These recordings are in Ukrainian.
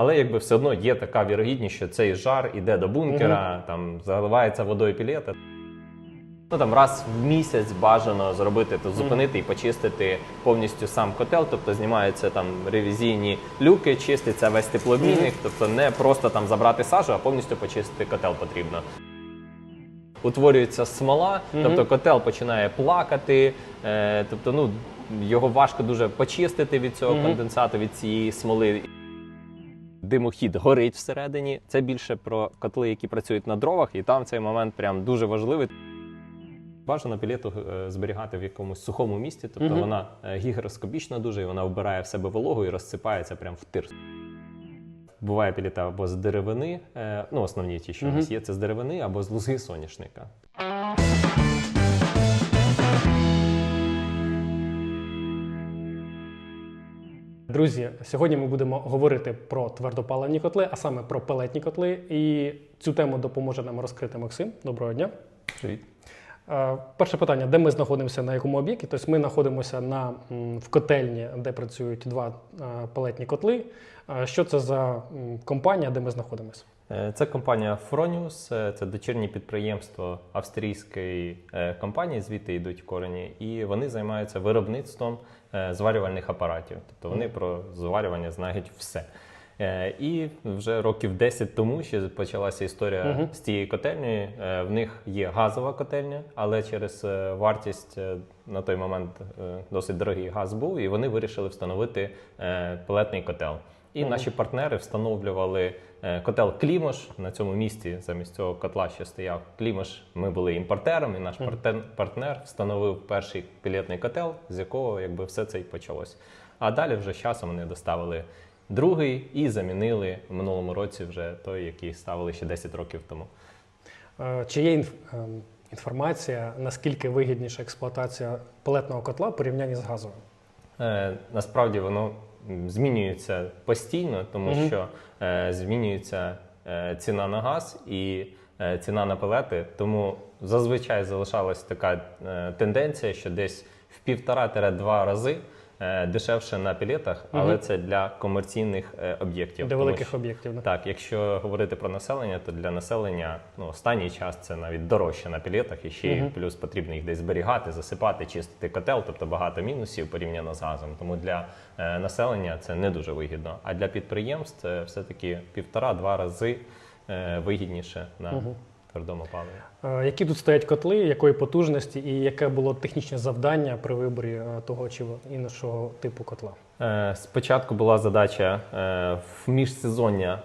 Але якби все одно є така вірогідність, що цей жар іде до бункера, там заливається водою пілета. Ну там раз в місяць бажано зробити, то зупинити і почистити повністю сам котел, тобто знімаються там ревізійні люки, чиститься весь теплообмінник, тобто не просто там забрати сажу, а повністю почистити котел потрібно. Утворюється смола, тобто котел починає плакати, е, тобто ну, його важко дуже почистити від цього конденсату, від цієї смоли. Димохід горить всередині. Це більше про котли, які працюють на дровах, і там цей момент прям дуже важливий. Бажано пілету е, зберігати в якомусь сухому місці, тобто вона е, гігроскопічна дуже, і вона вбирає в себе вологу і розсипається прямо в тир. Буває пілета або з деревини, е, ну основні ті, що у нас є, це з деревини, або з лузи соняшника. Друзі, сьогодні ми будемо говорити про твердопаливні котли, а саме про пелетні котли. І цю тему допоможе нам розкрити Максим. Доброго дня. Привіт. Е, Перше питання: де ми знаходимося на якому об'єкті? Тобто ми знаходимося на, в котельні, де працюють два е, пелетні котли. Е, Що це за компанія, де ми знаходимося? Це компанія Fronius, е, це дочірнє підприємство австрійської компанії, звідти йдуть корені, і вони займаються виробництвом зварювальних апаратів. Тобто вони про зварювання знають все. Е, І вже років 10 тому ще почалася історія з цією котельнею. Е, В них є газова котельня, але через е, вартість е, на той момент е, досить дорогий газ був, і вони вирішили встановити е, пелетний котел. І наші партнери встановлювали е, котел Клімош на цьому місці. Замість цього котла ще стояв Клімош. Ми були імпортером, і наш партнер встановив перший пілетний котел, з якого якби все це і почалось. А далі вже з часом вони доставили другий і замінили в минулому році вже той, який ставили ще 10 років тому. Е, Чи є інф- ем, інформація, наскільки вигідніша експлуатація пелетного котла в порівнянні з газовим? Е, насправді воно змінюється постійно, тому що е, змінюється е, ціна на газ і е, ціна на пелети. Тому зазвичай залишалась така е, тенденція, що десь в півтора-два рази дешевше на пілетах, але це для комерційних е, об'єктів. Для Тому великих що- об'єктів. да? так, якщо говорити про населення, то для населення ну, останній час це навіть дорожче на пілетах, і ще й плюс потрібно їх десь зберігати, засипати, чистити котел, тобто багато мінусів порівняно з газом. Тому для е, населення це не дуже вигідно. А для підприємств це все-таки півтора-два рази е, вигідніше на твердому паливі. Е, Які тут стоять котли, якої потужності і яке було технічне завдання при виборі е, того чи іншого типу котла? Е, Спочатку була задача в міжсезоння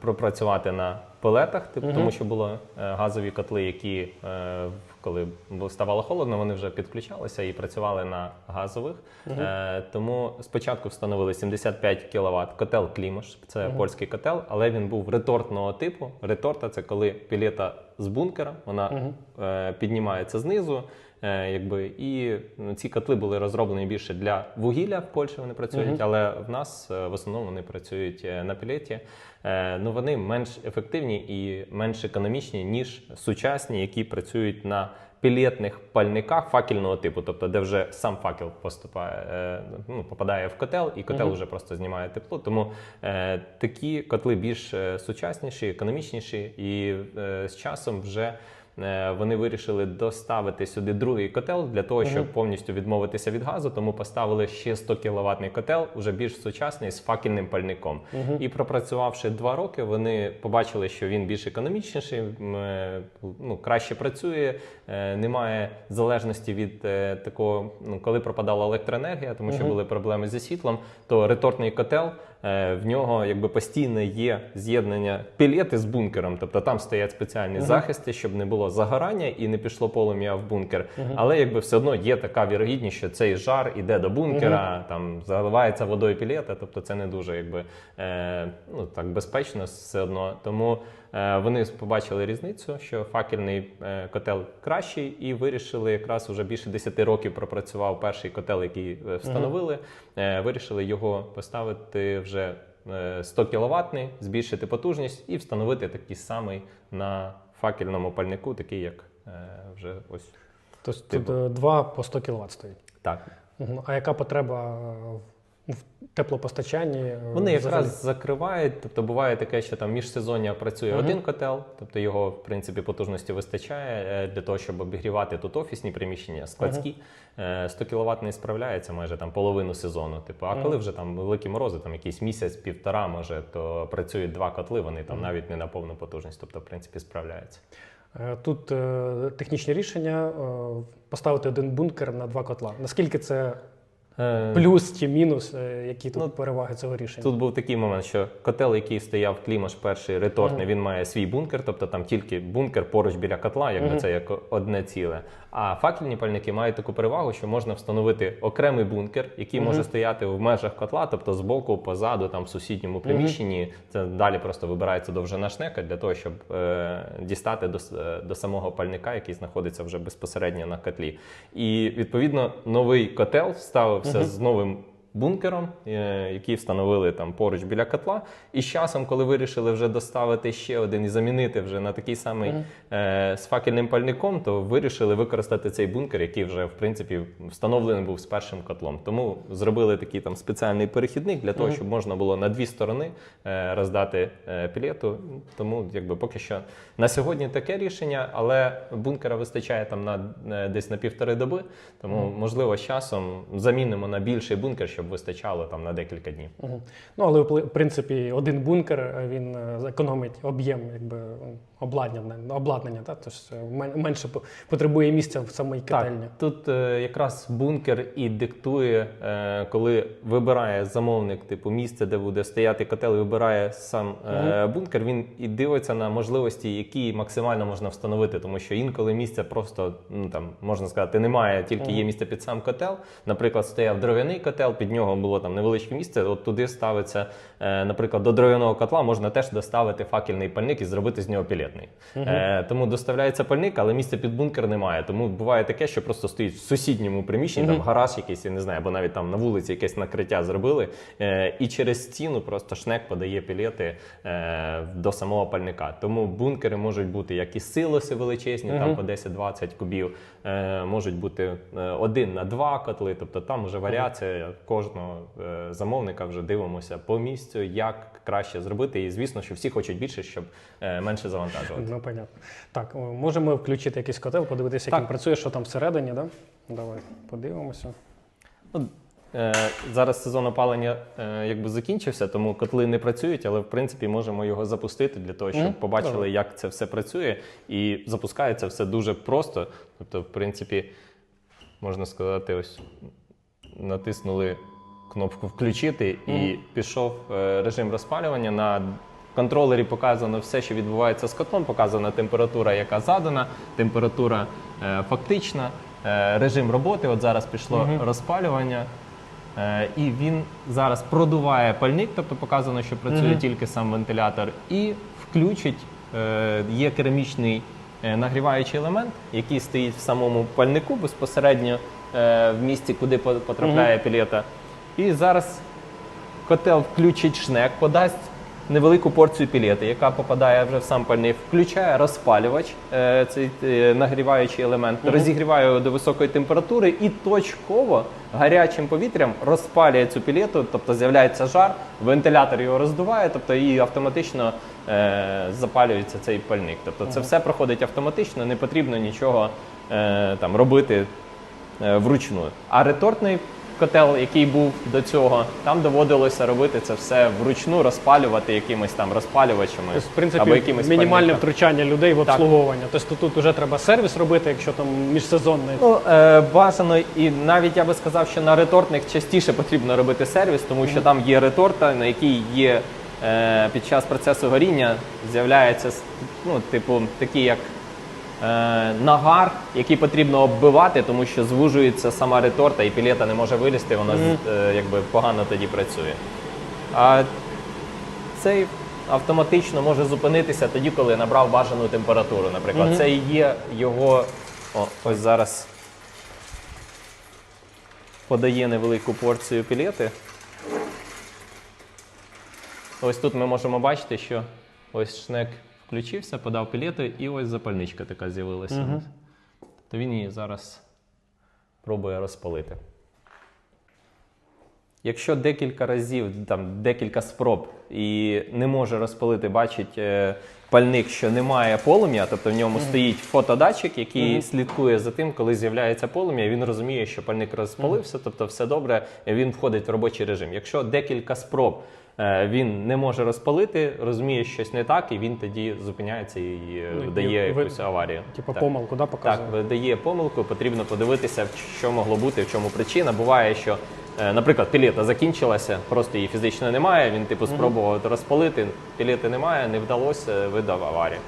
пропрацювати на пелетах, тому що були газові котли, які е, коли ставало холодно, вони вже підключалися і працювали на газових. Е, Тому спочатку встановили 75 кВт котел Клімош, це польський котел, але він був ретортного типу. Реторта це коли пілета з бункера, вона е, піднімається знизу. Е, якби, і ну, ці котли були розроблені більше для вугілля в Польщі вони працюють, але в нас е, в основному вони працюють е, на пілеті. Е, ну, вони менш ефективні і менш економічні, ніж сучасні, які працюють на пілетних пальниках факельного типу, тобто де вже сам факел поступає, е, ну, попадає в котел, і котел вже просто знімає тепло. Тому е, такі котли більш е, сучасніші, економічніші, і е, з часом вже. Е, Вони вирішили доставити сюди другий котел для того, щоб повністю відмовитися від газу. Тому поставили ще 100 кВт котел, уже більш сучасний з факельним пальником. І пропрацювавши два роки, вони побачили, що він більш економічніший, е, ну краще працює, е, немає залежності від такого, ну коли пропадала електроенергія, тому що були проблеми зі світлом, то ретортний котел. Е, В нього якби постійно є з'єднання пілети з бункером, тобто там стоять спеціальні захисти, щоб не було загорання і не пішло полум'я в бункер. Але якби все одно є така вірогідність, що цей жар іде до бункера, там заливається водою пілета, тобто це не дуже якби е, ну так безпечно все одно. Тому вони побачили різницю, що факельний е, котел кращий, і вирішили якраз уже більше 10 років пропрацював перший котел, який е, встановили. Е, вирішили його поставити вже е, 100 кВт, збільшити потужність і встановити такий самий на факельному пальнику, такий як е, вже ось Тобто Типу. тут е, два по 100 кВт стоїть. так. А яка потреба е, в теплопостачанні. е, Вони взагалі? якраз закривають, тобто буває таке, що там міжсезоння працює Мгм. один котел, тобто його в принципі потужності вистачає е, для того, щоб обігрівати тут офісні приміщення, складські. Е, 100 кВт не справляється майже там половину сезону. Типу, а Мгм. коли вже там великі морози, там якийсь місяць, півтора, може, то працюють два котли, вони там навіть не на повну потужність, тобто, в принципі, справляється. Е, Тут е, технічне рішення е, поставити один бункер на два котла. Наскільки це плюс чи мінус, е, які тут Ну, переваги цього рішення? Тут був такий момент, що котел, який стояв клімаш перший ретортний, Мгм. він має свій бункер, тобто там тільки бункер поруч біля котла, якби Мгм. це як одне ціле. А факельні пальники мають таку перевагу, що можна встановити окремий бункер, який Мгм. може стояти в межах котла, тобто збоку, позаду, там в сусідньому приміщенні. Це далі просто вибирається довжина шнека для того, щоб е, дістати до, е, до самого пальника, який знаходиться вже безпосередньо на котлі. І відповідно новий котел ставився Мгм. з новим бункером, е, який встановили там поруч біля котла. І з часом, коли вирішили вже доставити ще один і замінити вже на такий самий е, з факельним пальником, то вирішили використати цей бункер, який вже в принципі встановлений був з першим котлом. Тому зробили такий там спеціальний перехідник для того, Мгм. щоб можна було на дві сторони е, роздати е, пілету. Тому якби поки що на сьогодні таке рішення, але бункера вистачає там на десь на півтори доби. Тому можливо з часом замінимо на більший бункер, щоб вистачало там на декілька днів. Угу. Ну, але в принципі один бункер е, він економить зекономить об'єм якби, обладнання, обладнання та? Тож е, менше по- потребує місця в самій котельні. Так, тут е, якраз бункер і диктує, е, коли вибирає замовник, типу місце, де буде стояти котел, вибирає сам е, бункер. Він і дивиться на можливості, які максимально можна встановити, тому що інколи місця просто ну там можна сказати немає, тільки є місце під сам котел. Наприклад, стояв дров'яний котел, під нього було там невеличке місце. От туди ставиться, е, наприклад, до дров'яного котла можна теж доставити факельний пальник і зробити з нього пілетний. Е, тому доставляється пальник, але місця під бункер немає. Тому буває таке, що просто стоїть в сусідньому приміщенні, там Мгм. гараж якийсь, я не знаю, або навіть там на вулиці якесь накриття зробили. Е, і через стіну просто шнек подає пілети е, до самого пальника. Тому бункери можуть бути як і силоси величезні, там по 10-20 кубів, можуть бути е, один на два котли. Тобто там вже варіація кожного е, замовника вже дивимося по місцю, як краще зробити. І звісно, що всі хочуть більше, щоб е, менше завантажувати. Ну, понятно. Так, можемо включити якийсь котел, подивитися, як він працює, що там всередині, да? Давай подивимося. Ну, е, зараз сезон опалення е, якби закінчився, тому котли не працюють, але в принципі можемо його запустити для того, щоб побачили, як це все працює. І запускається все дуже просто. Тобто, в принципі, можна сказати, ось натиснули кнопку включити і пішов е, режим розпалювання. На контролері показано все, що відбувається з котлом, показана температура, яка задана, температура е, фактична, е, режим роботи. От зараз пішло Мгм. розпалювання. Е, І він зараз продуває пальник, тобто показано, що працює Мгм. тільки сам вентилятор, і включить, е, є керамічний е, нагріваючий елемент, який стоїть в самому пальнику безпосередньо в місці, куди по- потрапляє пілета. І зараз котел включить шнек, подасть невелику порцію пілети, яка попадає вже в сам пальник, включає розпалювач, е, цей е, нагріваючий елемент, розігріває його до високої температури і точково гарячим повітрям розпалює цю пілету, тобто з'являється жар, вентилятор його роздуває, тобто і автоматично е, запалюється цей пальник. Тобто це все проходить автоматично, не потрібно нічого е, там робити е, вручну. А ретортний котел, який був до цього, там доводилося робити це все вручну, розпалювати якимись там розпалювачами Тобто, в принципі, або якимись мінімальне пальниками. втручання людей в Так. обслуговування. Тобто тут вже треба сервіс робити, якщо там міжсезонний. Ну, е, бажано, і навіть я би сказав, що на ретортних частіше потрібно робити сервіс, тому що там є реторта, на якій є е, під час процесу горіння з'являється ну, типу, такий як нагар, який потрібно оббивати, тому що звужується сама реторта, і пілета не може вилізти, вона е, якби погано тоді працює. А цей автоматично може зупинитися тоді, коли набрав бажану температуру. Наприклад, Мгм. це і є його. О, ось зараз подає невелику порцію пілети. Ось тут ми можемо бачити, що ось шнек включився, подав пілету, і ось запальничка така з'явилася. Мгм. То він її зараз пробує розпалити. Якщо декілька разів, там декілька спроб і не може розпалити, бачить е, пальник, що немає полум'я, тобто в ньому стоїть фотодатчик, який слідкує за тим, коли з'являється полум'я, він розуміє, що пальник розпалився, тобто все добре, він входить в робочий режим. Якщо декілька спроб він не може розпалити, розуміє, що щось не так, і він тоді зупиняється і е, Ну, видає ви- якусь аварію. Типу Так. помилку, да, Так, видає помилку, потрібно подивитися, що могло бути, в чому причина. Буває, що, е, наприклад, пілета закінчилася, просто її фізично немає. Він типу спробував розпалити, пілети немає, не вдалося, видав аварію.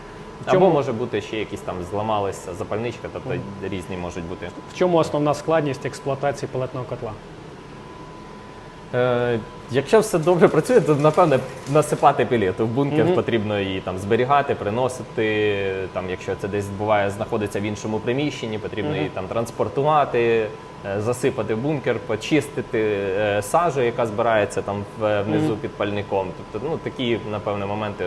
чому- Або може бути ще якісь там зламалися запальничка, тобто різні можуть бути. В чому основна складність експлуатації пелетного котла? Е, якщо все добре працює, то напевне насипати пілету. В бункер Мгм. потрібно її там зберігати, приносити. Там, якщо це десь буває, знаходиться в іншому приміщенні, потрібно її там транспортувати, е, засипати в бункер, почистити е, сажу, яка збирається там в- внизу під пальником. Тобто, ну такі, напевне, моменти.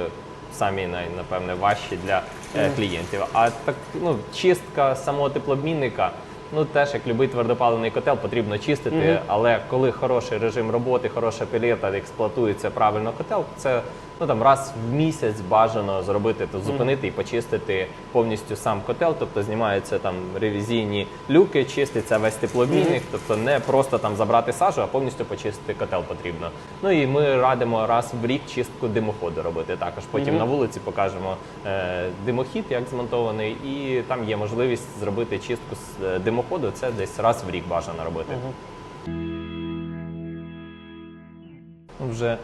Самі най- напевне важчі для е, клієнтів. А так ну чистка самого теплообмінника, ну теж як любий твердопаливний котел, потрібно чистити. Але коли хороший режим роботи, хороша пілета, експлуатується правильно котел, це ну там раз в місяць бажано зробити, то зупинити і почистити повністю сам котел. Тобто знімаються там ревізійні люки, чиститься весь теплообмінник, тобто не просто там забрати сажу, а повністю почистити котел потрібно. Ну і ми радимо раз в рік чистку димоходу робити. Також потім на вулиці покажемо е, димохід, як змонтований, і там є можливість зробити чистку з е, димоходу. Це десь раз в рік бажано робити. Ну, Вже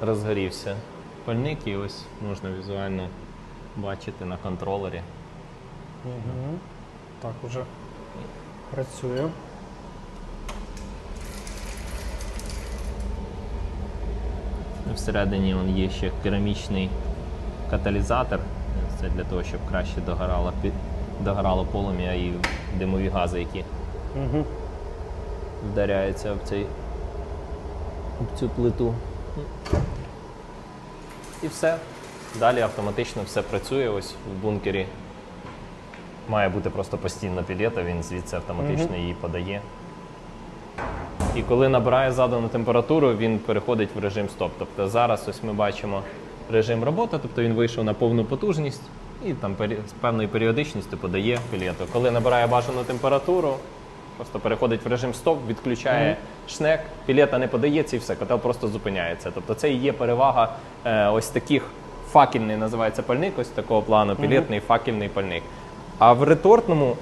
розгорівся пальник, і ось можна візуально бачити на контролері. Угу. Так, уже працює. Всередині он є ще керамічний каталізатор. Це для того, щоб краще догорало, пі- догорало полум'я і димові гази, які Угу. вдаряються об, цей, об цю плиту. І все. Далі автоматично все працює. Ось в бункері має бути просто постійна пілета, він звідси автоматично її подає. І коли набирає задану температуру, він переходить в режим стоп. Тобто зараз ось ми бачимо режим роботи, тобто він вийшов на повну потужність і там з певною періодичністю подає пілету. Коли набирає бажану температуру, просто переходить в режим стоп, відключає шнек, пілета не подається і все, котел просто зупиняється. Тобто це і є перевага е, ось таких факельний називається пальник, ось такого плану, пілетний факельний пальник. А в ретортному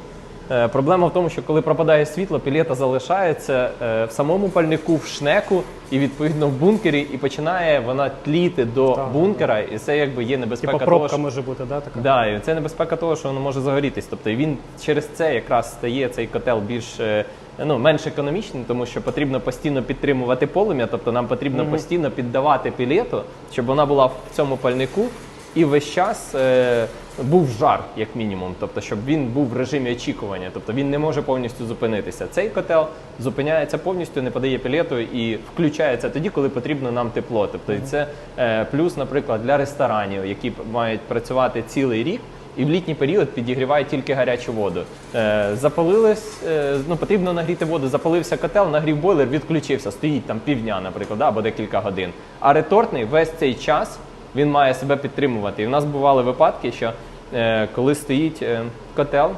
Проблема в тому, що коли пропадає світло, пілета залишається е, в самому пальнику, в шнеку і відповідно в бункері, і починає вона тліти до Так, бункера, і це якби є небезпека Типа того, що може бути, да, така? Да, і це небезпека того, що воно може загорітись. Тобто він через це якраз стає цей котел більш е, ну, менш економічним, тому що потрібно постійно підтримувати полум'я, тобто нам потрібно постійно піддавати пілету, щоб вона була в цьому пальнику. І весь час е, був жар, як мінімум, тобто, щоб він був в режимі очікування, тобто він не може повністю зупинитися. Цей котел зупиняється повністю, не подає пілету і включається тоді, коли потрібно нам тепло. Тобто, і це е, плюс, наприклад, для ресторанів, які мають працювати цілий рік. І в літній період підігрівають тільки гарячу воду. Е, запалились, е, ну потрібно нагріти воду. Запалився котел, нагрів бойлер, відключився. Стоїть там півдня, наприклад, да, або декілька годин. А ретортний весь цей час він має себе підтримувати. І в нас бували випадки, що е, коли стоїть е, котел.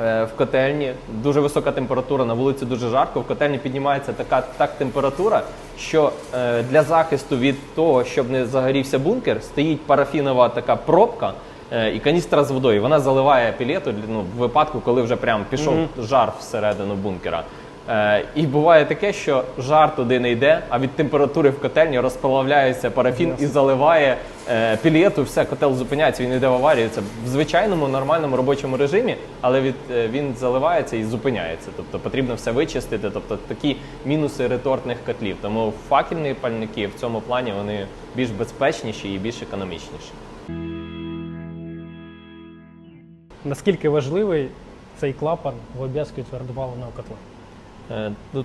е, В котельні дуже висока температура, на вулиці дуже жарко. В котельні піднімається така так температура, що е, для захисту від того, щоб не загорівся бункер, стоїть парафінова така пробка е, і каністра з водою. Вона заливає пілету ну, в випадку, коли вже прям пішов жар всередину бункера. Е, і буває таке, що жар туди не йде, а від температури в котельні розплавляється парафін і заливає е, пілету, все, котел зупиняється, він йде в аварію. Це в звичайному нормальному робочому режимі, але від, е, він заливається і зупиняється. Тобто потрібно все вичистити. Тобто такі мінуси ретортних котлів. Тому факельні пальники в цьому плані вони більш безпечніші і більш економічніші. Наскільки важливий цей клапан в обв'язці твердопаливного котла? Е, Ну,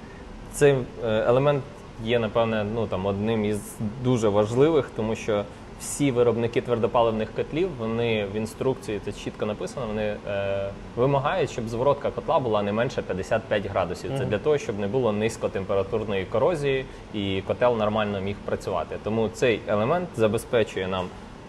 цей е, елемент є, напевне, ну, там, одним із дуже важливих, тому що всі виробники твердопаливних котлів, вони в інструкції це чітко написано. Вони е, вимагають, щоб зворотка котла була не менше 55 градусів. Це для того, щоб не було низькотемпературної корозії і котел нормально міг працювати. Тому цей елемент забезпечує нам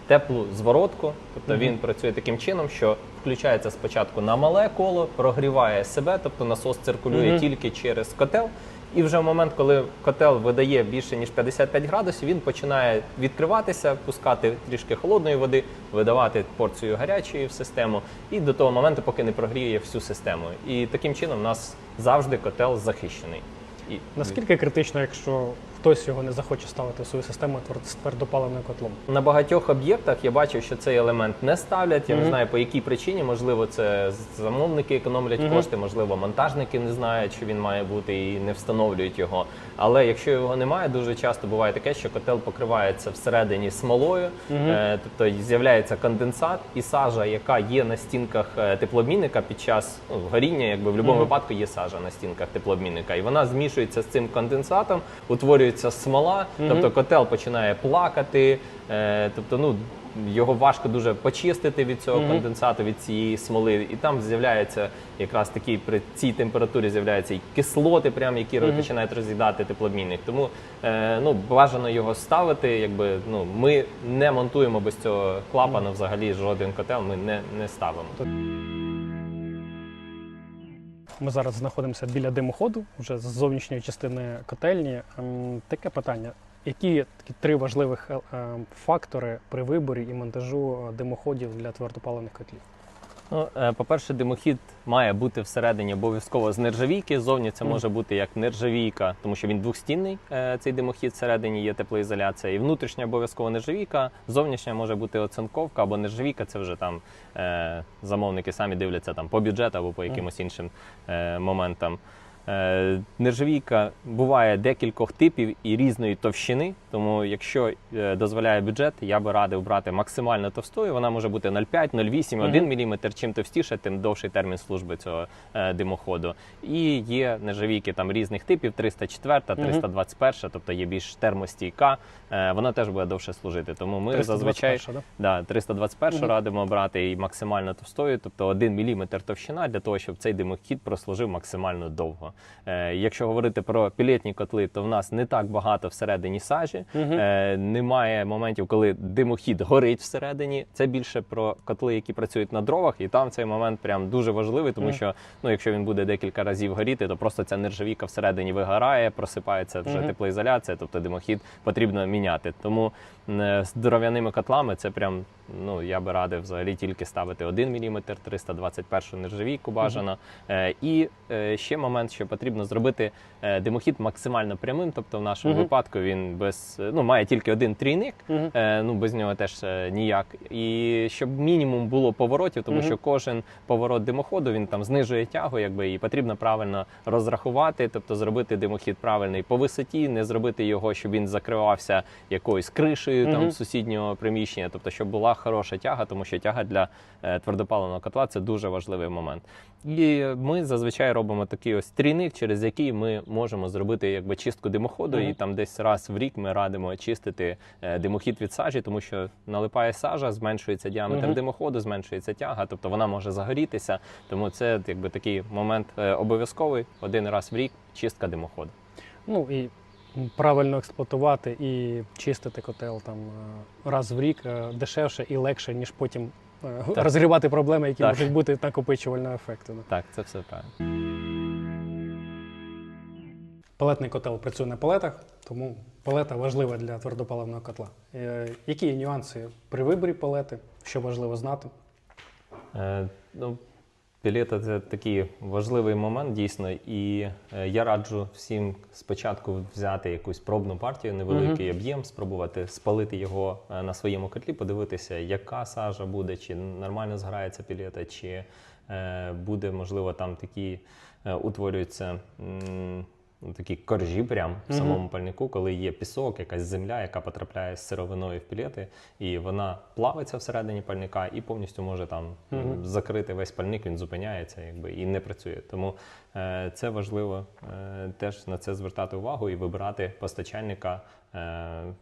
теплу зворотку, тобто він працює таким чином, що включається спочатку на мале коло, прогріває себе, тобто насос циркулює Мгм. тільки через котел. І вже в момент, коли котел видає більше ніж 55 градусів, він починає відкриватися, пускати трішки холодної води, видавати порцію гарячої в систему, і до того моменту, поки не прогріє всю систему. І таким чином у нас завжди котел захищений. І Наскільки критично, якщо хтось його не захоче ставити в свою систему твер- твердопаливним котлом? На багатьох об'єктах я бачив, що цей елемент не ставлять. Я не знаю по якій причині. Можливо, це замовники економлять Мгм. кошти, можливо, монтажники не знають, що він має бути і не встановлюють його. Але якщо його немає, дуже часто буває таке, що котел покривається всередині смолою, Мгм. е, тобто з'являється конденсат і сажа, яка є на стінках е, теплообмінника під час ну, горіння, якби в будь-якому Мгм. випадку є сажа на стінках теплообмінника, і вона змішується з цим конденсатом, утворюється смола, Мгм. тобто котел починає плакати, е, тобто ну. Його важко дуже почистити від цього Мгм. конденсату, від цієї смоли, і там з'являється якраз такі при цій температурі з'являються і кислоти, прям які Мгм. починають роз'їдати теплообмінник. Тому е, ну бажано його ставити. Якби ну ми не монтуємо без цього клапану взагалі жоден котел. Ми не, не ставимо. Ми зараз знаходимося біля димоходу, вже з зовнішньої частини котельні. Ем, Таке питання: які такі три важливих е, е, фактори при виборі і монтажу е, димоходів для твердопаливних котлів? Ну, е, по-перше, димохід має бути всередині обов'язково з нержавійки. Зовні це може бути як нержавійка, тому що він двохстінний. е, Цей димохід всередині є теплоізоляція. І внутрішня обов'язково нержавійка, зовнішня може бути оцинковка або нержавійка. Це вже там е, замовники самі дивляться там по бюджету або по якимось іншим моментам. Нержавійка буває декількох типів і різної товщини. Тому, якщо е, дозволяє бюджет, я би радив брати максимально товстою. Вона може бути 0,5, 0,8, 1 мм. Чим товстіше, тим довший термін служби цього е, димоходу. І є нержавійки там різних типів: 304, 321, тобто є більш термостійка. Е, Вона теж буде довше служити. Тому ми зазвичай 321, да? Да, 321 Мгм. радимо брати і максимально товстою, тобто 1 мм товщина для того, щоб цей димохід прослужив максимально довго. Е, якщо говорити про пілетні котли, то в нас не так багато всередині сажі. Мгм. Е, немає моментів, коли димохід горить всередині. Це більше про котли, які працюють на дровах, і там цей момент прям дуже важливий, тому угу. що ну, якщо він буде декілька разів горіти, то просто ця нержавіка всередині вигорає, просипається вже угу. теплоізоляція, тобто димохід потрібно міняти. Тому е, з дров'яними котлами це прям ну я би радив взагалі тільки ставити 1 мм, 321 нержавійку бажано. Е, І е, ще момент, що потрібно зробити е, димохід максимально прямим. Тобто, в нашому Мгм. випадку він без ну має тільки один трійник. Мгм. Е, ну без нього теж ніяк. І щоб мінімум було поворотів, тому Мгм. що кожен поворот димоходу він там знижує тягу, якби і потрібно правильно розрахувати, тобто зробити димохід правильний по висоті, не зробити його, щоб він закривався якоюсь кришею там сусіднього приміщення, тобто щоб була хороша тяга, тому що тяга для е, твердопаливного котла це дуже важливий момент. І ми зазвичай робимо такий ось трійник, через який ми можемо зробити якби чистку димоходу, Мгм. і там десь раз в рік ми радимо очистити е, димохід від сажі, тому що налипає сажа, зменшується діаметр Мгм. димоходу, зменшується тяга, тобто вона може загорітися. Тому це якби такий момент е, обов'язковий один раз в рік чистка димоходу. Ну і правильно експлуатувати і чистити котел там е, раз в рік е, дешевше і легше, ніж потім е, Так. розгрібати проблеми, які Так. можуть бути накопичувального ефекту. Так, це все правильно. Пелетний котел працює на пелетах, тому пелета важлива для твердопаливного котла. Які є нюанси при виборі пелети, що важливо знати? Е, ну, Пілета це такий важливий момент дійсно, і е, я раджу всім спочатку взяти якусь пробну партію, невеликий об'єм, спробувати спалити його е, на своєму котлі, подивитися, яка сажа буде, чи нормально зграється пілета, чи е, буде, можливо, там такі утворюються. Такі коржі прям в самому пальнику, коли є пісок, якась земля, яка потрапляє з сировиною в пілети, і вона плавиться всередині пальника і повністю може там закрити весь пальник, він зупиняється якби, і не працює. Тому е, це важливо е, теж на це звертати увагу і вибирати постачальника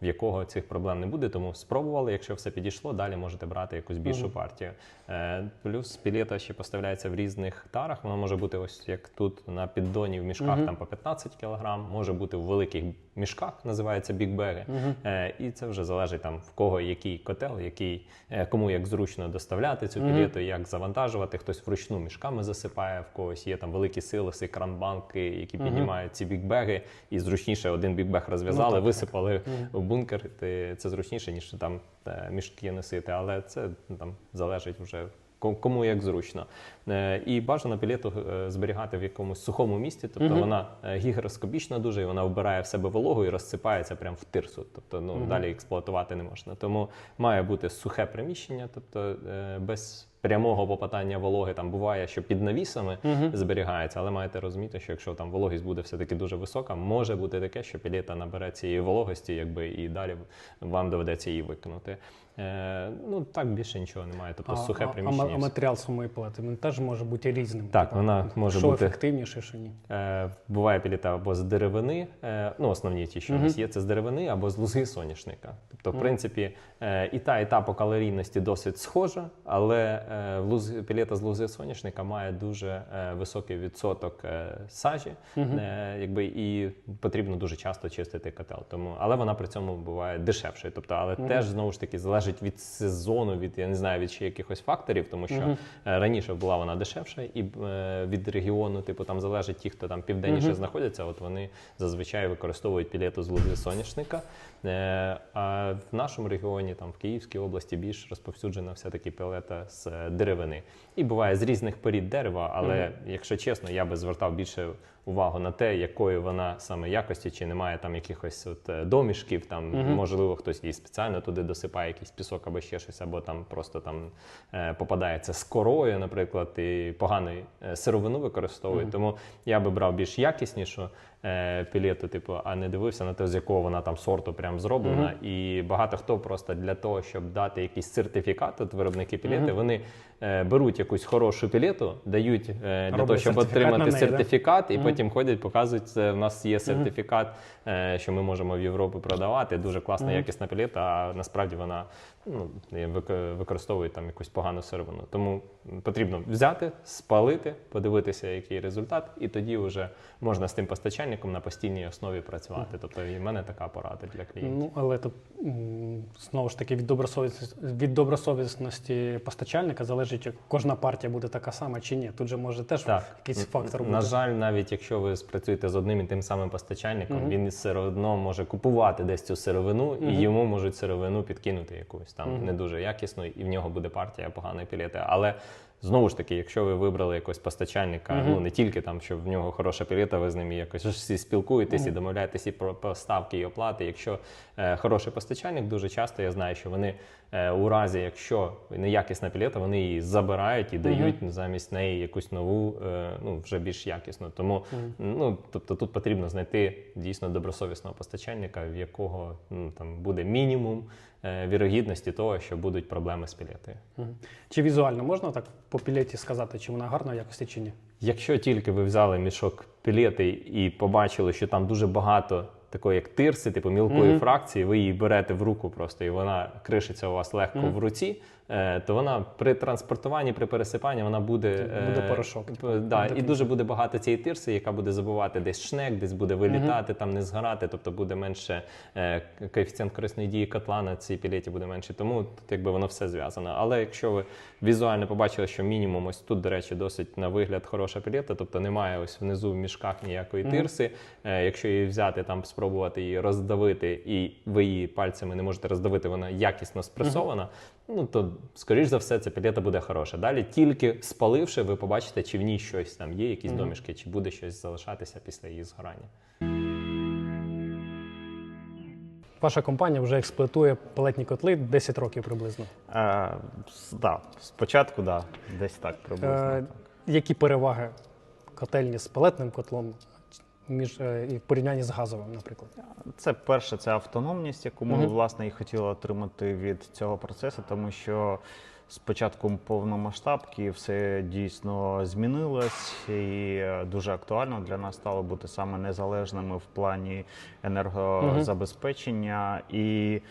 в якого цих проблем не буде. Тому спробували, якщо все підійшло, далі можете брати якусь більшу партію. Е, Плюс пілета ще поставляється в різних тарах. Воно може бути ось як тут на піддоні в мішках там по 15 кг, може бути в великих мішках, називається бікбеги. Мгм. Е, І це вже залежить там в кого який котел, який е, кому як зручно доставляти цю пілету, як завантажувати. Хтось вручну мішками засипає, в когось є там великі силоси, кранбанки, які Мгм. піднімають ці бікбеги, і зручніше один бікбег розв'язали, Ну, висипали в бункер. Ти- Це зручніше ніж там е, мішки носити, але це ну, там залежить вже. Ко- Кому як зручно. Е, І бажано пілету е, зберігати в якомусь сухому місці, тобто Мгм. вона е, гігроскопічна дуже, і вона вбирає в себе вологу і розсипається прямо в тирсу. Тобто ну, Мгм. далі експлуатувати не можна. Тому має бути сухе приміщення, тобто без прямого попадання вологи. Там буває, що під навісами Мгм. зберігається, але маєте розуміти, що якщо там вологість буде все-таки дуже висока, може бути таке, що пілета набере цієї вологості, якби і далі вам доведеться її викинути. Е, ну так більше нічого немає. Тобто сухе приміщення. а, а матеріал самої палети він теж може бути різним. Так, Типу, вона може що бути ефективніше, що ні. Е, буває піліта або з деревини, е, ну основні ті, що у нас є, це з деревини або з лузи соняшника. Тобто, в принципі, е, і та, і та по калорійності досить схожа, але е, луз, пілета з лузи соняшника має дуже е, високий відсоток е, сажі, Мгм. е, якби і потрібно дуже часто чистити котел. Тому, але вона при цьому буває дешевшою. Тобто, але Мгм. теж знову ж таки залежить від сезону, від я не знаю, від ще якихось факторів, тому що. Е, Раніше була вона дешевша, і е, від регіону, типу, там залежить ті, хто там південніше Мгм. знаходяться. От вони зазвичай використовують пілету з лузи соняшника. Е, а в нашому регіоні, там в Київській області, більш розповсюджена все-таки пілета з деревини. І буває з різних порід дерева, але якщо чесно, я би звертав більше увагу на те, якої вона саме якості, чи немає там якихось от е, домішків, там Мгм. можливо хтось її спеціально туди досипає якийсь пісок або ще щось, або там просто там е, попадається з корою, наприклад, і погану е, сировину використовують. Мгм. Тому я би брав більш якіснішу е, пілету, типу, а не дивився на те, з якого вона там сорту прям зроблена. І багато хто просто для того, щоб дати якийсь сертифікат, от виробники пілети, Мгм. вони беруть якусь хорошу пілету, дають е, для Роблять того, щоб сертифікат на отримати неї, да? сертифікат, і потім ходять, показують, це в нас є сертифікат, е, що ми можемо в Європу продавати. Дуже класна, якісна пілета, а насправді вона ну, вик- використовує там якусь погану сировину. Тому потрібно взяти, спалити, подивитися, який результат, і тоді вже можна з тим постачальником на постійній основі працювати. Тобто, і в мене така порада для клієнтів. Ну, але м, знову ж таки від добросовісності, від добросовісності постачальника залежить, як кожна партія буде така сама чи ні. Тут же може теж Так. якийсь фактор бути. На жаль, навіть якщо ви спрацюєте з одним і тим самим постачальником, Мгм. він все одно може купувати десь цю сировину, Мгм. і йому можуть сировину підкинути якусь там Мгм. не дуже якісну, і в нього буде партія поганої пілети. Але знову ж таки, якщо ви вибрали якогось постачальника, Мгм. ну не тільки там, що в нього хороша пілета, ви з ним якось всі спілкуєтесь і домовляєтесь і про поставки і оплати. Якщо е, хороший постачальник, дуже часто я знаю, що вони у разі, якщо неякісна пілета, вони її забирають і дають замість неї якусь нову, е, ну вже більш якісну. Тому Мгм. ну тобто тут потрібно знайти дійсно добросовісного постачальника, в якого ну там буде мінімум е, вірогідності того, що будуть проблеми з пілетою. Мгм. Чи візуально можна так по пілеті сказати, чи вона гарна якості, чи ні? Якщо тільки ви взяли мішок пілети і побачили, що там дуже багато такої, як тирси, типу мілкої Мгм. фракції, ви її берете в руку просто, і вона кришиться у вас легко Мгм. в руці, то вона при транспортуванні, при пересипанні, вона буде, Буде е, порошок, п- типу, да, буде і дуже буде багато цієї тирси, яка буде забувати десь шнек, десь буде вилітати, там не згорати, тобто буде менше е, коефіцієнт корисної дії котла на цій пілеті буде менше. Тому тут якби воно все зв'язано. Але якщо ви візуально побачили, що мінімум ось тут, до речі, досить на вигляд хороша пілета, тобто немає ось внизу в мішках ніякої тирси. Е, Якщо її взяти, там спробувати її роздавити, і ви її пальцями не можете роздавити, вона якісно спресована. Ну то скоріш за все, ця пілета буде хороша. Далі тільки спаливши, ви побачите, чи в ній щось там є, якісь Мгм. домішки, чи буде щось залишатися після її згорання. Ваша компанія вже експлуатує пелетні котли 10 років приблизно. Е, да, спочатку, да, десь так приблизно. Е, так. Які переваги котельні з пелетним котлом між е, і в порівнянні з газовим, наприклад? Це перше, це автономність, яку ми угу. власне і хотіли отримати від цього процесу, тому що з початком повномасштабки все дійсно змінилось, і е, дуже актуально для нас стало бути саме незалежними в плані енергозабезпечення і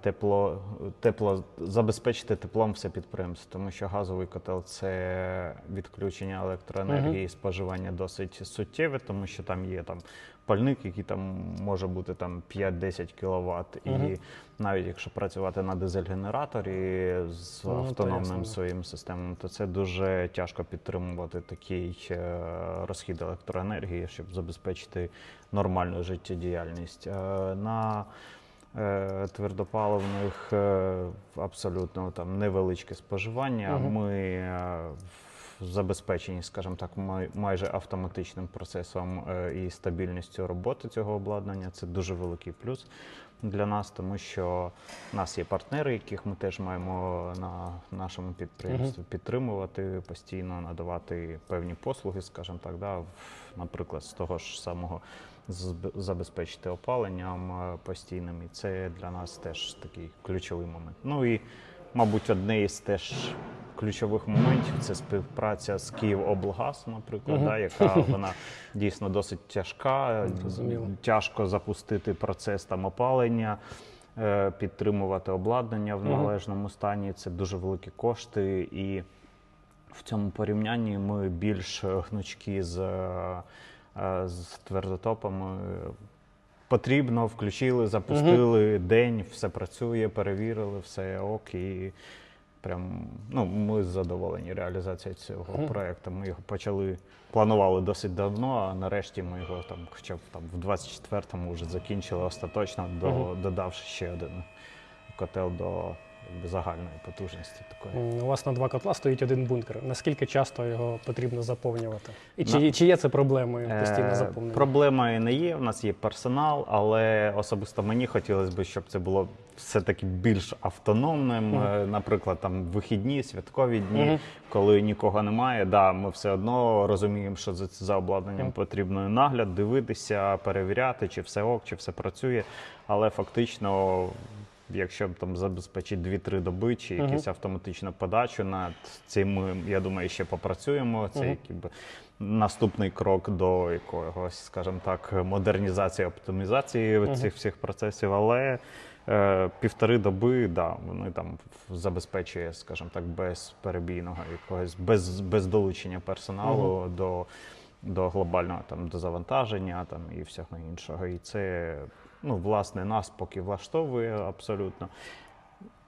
тепло, тепло забезпечити теплом все підприємство, тому що газовий котел це відключення електроенергії, споживання досить суттєве, тому що там є там пальник, який там може бути там 5-10 кВт. І навіть якщо працювати на дизель-генераторі з Ну, автономним своїм системам, то це дуже тяжко підтримувати такий е, розхід електроенергії, щоб забезпечити нормальну життєдіяльність. Е, На е, твердопаливних е, абсолютно там невеличке споживання. Мгм. Ми е, забезпечені, скажімо так, майже автоматичним процесом е, і стабільністю роботи цього обладнання. Це дуже великий плюс для нас, тому що в нас є партнери, яких ми теж маємо на нашому підприємстві підтримувати, постійно надавати певні послуги, скажімо так, да, наприклад, з того ж самого забезпечити опаленням е, постійним. І це для нас теж такий ключовий момент. Ну і, мабуть, одне із теж ключових моментів це співпраця з Київоблгаз, наприклад, Мгм. да, яка вона дійсно досить тяжка. Зрозуміло. Тяжко запустити процес там опалення. е, Підтримувати обладнання в належному стані це дуже великі кошти, і в цьому порівнянні ми більш е, гнучкі з, з твердотопами. Потрібно, включили, запустили день, все працює, перевірили, все ок. І прям ну, ми задоволені реалізацією цього Мгм. проекту. Ми його почали, планували досить давно, а нарешті ми його там, хоча б там в 24-му вже закінчили остаточно, до, Мгм. додавши ще один котел до якби, загальної потужності такої. У вас на два котла стоїть один бункер. Наскільки часто його потрібно заповнювати? І На- чи, чи є це проблемою Е, постійно заповнення? Проблемою не є. У нас є персонал, але особисто мені хотілося б, щоб це було все-таки більш автономним. Е, Наприклад, там вихідні, святкові дні, Мгм. коли нікого немає. Да, ми все одно розуміємо, що за, за обладнанням Мгм. потрібно нагляд, дивитися, перевіряти, чи все ок, чи все працює. Але фактично. Якщо б там забезпечити 2-3 доби чи Мгм. якусь автоматичну подачу над цим, ми, я думаю, ще попрацюємо. Це Мгм. якби наступний крок до якогось, скажімо так, модернізації, оптимізації Мгм. цих всіх процесів. Але е, півтори доби, да, вони там забезпечує, скажімо так, без перебійного якогось, без, без долучення персоналу до, до глобального там до завантаження там і всього іншого. І це ну, власне нас поки влаштовує абсолютно.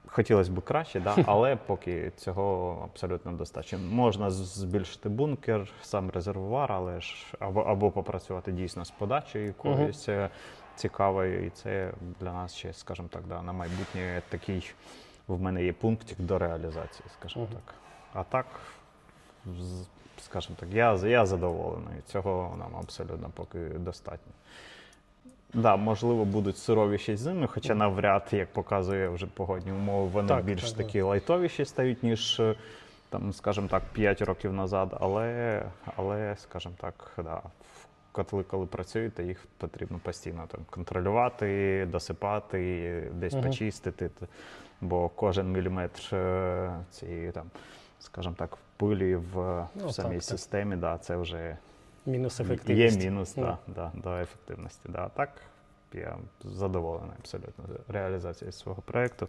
Хотілося б краще, да, але поки цього абсолютно достатньо. Можна збільшити бункер, сам резервуар, але ж або, або попрацювати дійсно з подачею якоюсь е, цікавою. І це для нас ще, скажімо так, да, на майбутнє такий в мене є пунктик до реалізації, скажімо так. А так, скажімо так, я, я задоволений. Цього нам абсолютно поки достатньо. Да, можливо, будуть суровіші зими, хоча навряд, як показує вже погодні умови, вони Так, більш так, так. такі лайтовіші стають, ніж е, там, скажімо так, 5 років назад. Але, але скажімо так, да, котли, коли працюєте, їх потрібно постійно там контролювати, досипати, десь Мгм. почистити. Бо кожен міліметр е, цієї там, скажімо так, пилі в, Ну, в самій так, так. системі, да, це вже Мінус Є ефективність. мінус Ну. да, да, до ефективності. Да. Так, я задоволений абсолютно реалізацією свого проєкту.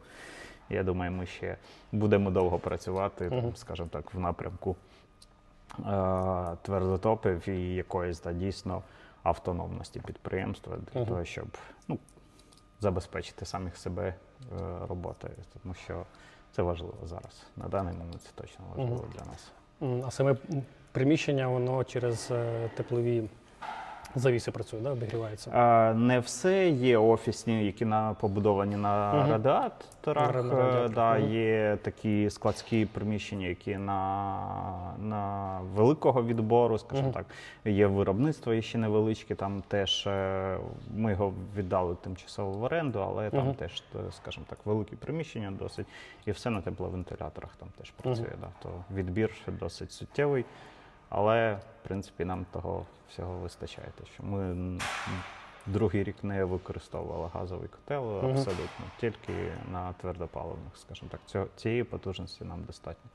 Я думаю, ми ще будемо довго працювати, там, скажімо так, в напрямку е- твердотопів і якоїсь да, дійсно автономності підприємства для того, щоб ну, забезпечити самих себе е- роботою. Тому що це важливо зараз. На даний момент це точно важливо для нас. А саме приміщення, воно через е, теплові завіси працює, да? обігрівається. А, Не все є офісні, які на побудовані на Мгм. радіаторах. На Е, радіаторах, Да. Є такі складські приміщення, які на, на великого відбору, скажімо Мгм. так. Є виробництво є ще невеличке. Там теж е, ми його віддали тимчасово в оренду, але там теж, скажімо так, великі приміщення досить. І все на тепловентиляторах там теж працює. Да. То відбір досить суттєвий. Але, в принципі, нам того всього вистачає. Те, що ми другий рік не використовували газовий котел абсолютно, тільки на твердопаливних, скажімо так. Цього, цієї потужності нам достатньо.